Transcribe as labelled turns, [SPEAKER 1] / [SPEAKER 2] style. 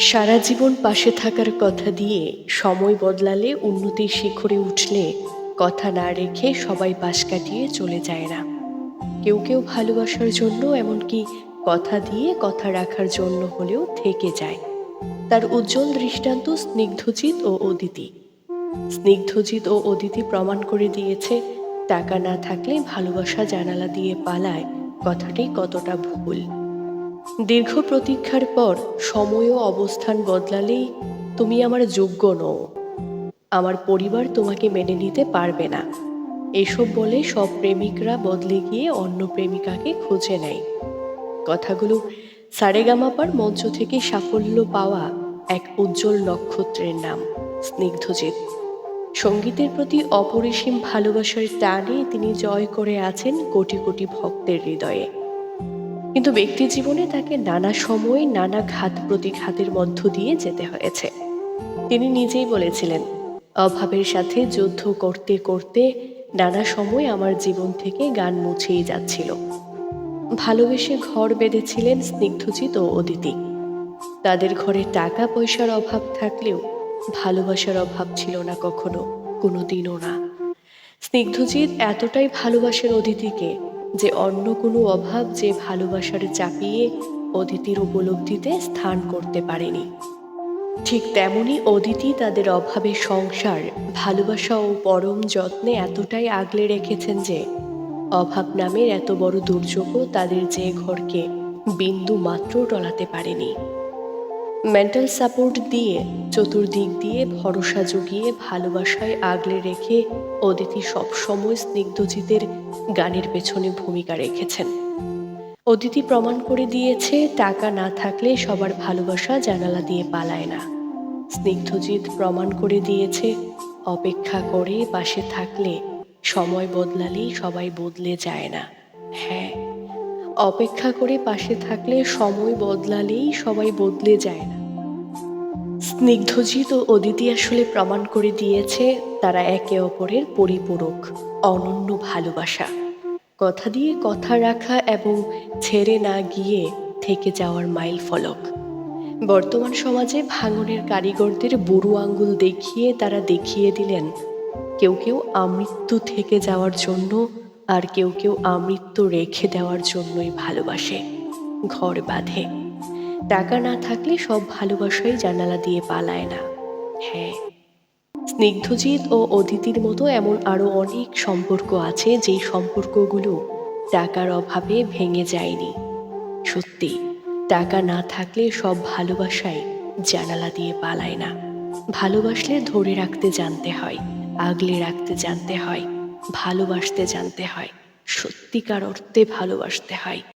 [SPEAKER 1] সারা জীবন পাশে থাকার কথা দিয়ে সময় বদলালে উন্নতির শিখরে উঠলে কথা না রেখে সবাই পাশ কাটিয়ে চলে যায় না। কেউ কেউ ভালোবাসার জন্য এমনকি কথা দিয়ে কথা রাখার জন্য হলেও থেকে যায়। তার উজ্জ্বল দৃষ্টান্ত স্নিগ্ধজিৎ ও অদিতি। স্নিগ্ধজিৎ ও অদিতি প্রমাণ করে দিয়েছে, টাকা না থাকলে ভালোবাসা জানালা দিয়ে পালায় কথাটি কতটা ভুল। দীর্ঘ প্রতীক্ষার পর সময় ও অবস্থান বদলালেই তুমি আমার যোগ্য নও। আমার পরিবার তোমাকে মেনে নিতে পারবে না। এসব বলে সব প্রেমিকরা বদলে গিয়ে অন্য প্রেমিকাকে খুঁজে নেয়। কথাগুলো সারেগামাপার মঞ্চ থেকে সাফল্য পাওয়া এক উজ্জ্বল নক্ষত্রের নাম, স্নিগ্ধজিৎ। সঙ্গীতের প্রতি অপরিসীম ভালোবাসার টানে তিনি জয় করে আছেন কোটি কোটি ভক্তের হৃদয়ে। কিন্তু ব্যক্তি জীবনে তাকে নানা সময়ে নানা ঘাত প্রতিঘাতের মধ্য দিয়ে যেতে হয়েছে। তিনি নিজেই বলেছিলেন, অভাবের সাথে যুদ্ধ করতে করতে নানা সময় আমার জীবন থেকে গান মুছেই যাচ্ছিল। ভালোবেসে ঘর বেঁধেছিলেন স্নিগ্ধজিৎ ও অদিতি। তাদের ঘরে টাকা পয়সার অভাব থাকলেও ভালোবাসার অভাব ছিল না কখনো, কোনোদিনও না। স্নিগ্ধজিৎ এতটাই ভালোবাসেন অদিতিকে যে অন্য কোনো অভাব যে ভালোবাসার চাপিয়ে অদিতির উপলব্ধিতে স্থান করতে পারেনি। ঠিক তেমনি অদিতি তাদের অভাবে সংসার, ভালোবাসা ও পরম যত্নে এতটাই আগলে রেখেছেন যে, অভাব নামের এত বড় দুর্যোগও তাদের যে ঘরকে বিন্দু মাত্র টলাতে পারেনি। মেন্টাল সাপোর্ট দিয়ে, চতুর্দিক দিয়ে ভরসা জুগিয়ে ভালোবাসায় আগলে রেখে অদিতি সবসময় স্নিগ্ধজিতের গানের পেছনে ভূমিকা রেখেছেন। অদিতি প্রমাণ করে দিয়েছে, টাকা না থাকলে সবার ভালোবাসা জানালা দিয়ে পালায় না। স্নিগ্ধজিৎ প্রমাণ করে দিয়েছে, অপেক্ষা করে পাশে থাকলে সময় বদলালেই সবাই বদলে যায় না। হ্যাঁ অপেক্ষা করে পাশে থাকলে সময় বদলালেই সবাই বদলে যায় না। স্নিগ্ধজিৎ ও অদিতি আসলে প্রমাণ করে দিয়েছে তারা একে অপরের পরিপূরক, অনন্য ভালোবাসা। কথা দিয়ে কথা রাখা এবং ছেড়ে না গিয়ে থেকে যাওয়ার মাইল ফলক। বর্তমান সমাজে ভাঙনের কারিগরদের বুড়ো আঙ্গুল দেখিয়ে তারা দেখিয়ে দিলেন, কেউ কেউ আমৃত্যু থেকে যাওয়ার জন্য আর কেউ কেউ আমৃত্যু রেখে দেওয়ার জন্যই ভালোবাসে, ঘর বাঁধে। টাকা না থাকলে সব ভালোবাসাই জানালা দিয়ে পালায় না। হ্যাঁ স্নিগ্ধজিৎ ও অদিতির মতো এমন আরও অনেক সম্পর্ক আছে যেই সম্পর্কগুলো টাকার অভাবে ভেঙে যায়নি। সত্যি, টাকা না থাকলে সব ভালোবাসাই জানালা দিয়ে পালায় না। ভালোবাসলে ধরে রাখতে জানতে হয়, আগলে রাখতে জানতে হয়, ভালোবাসতে জানতে হয়, সত্যিকার অর্থে ভালোবাসতে হয়।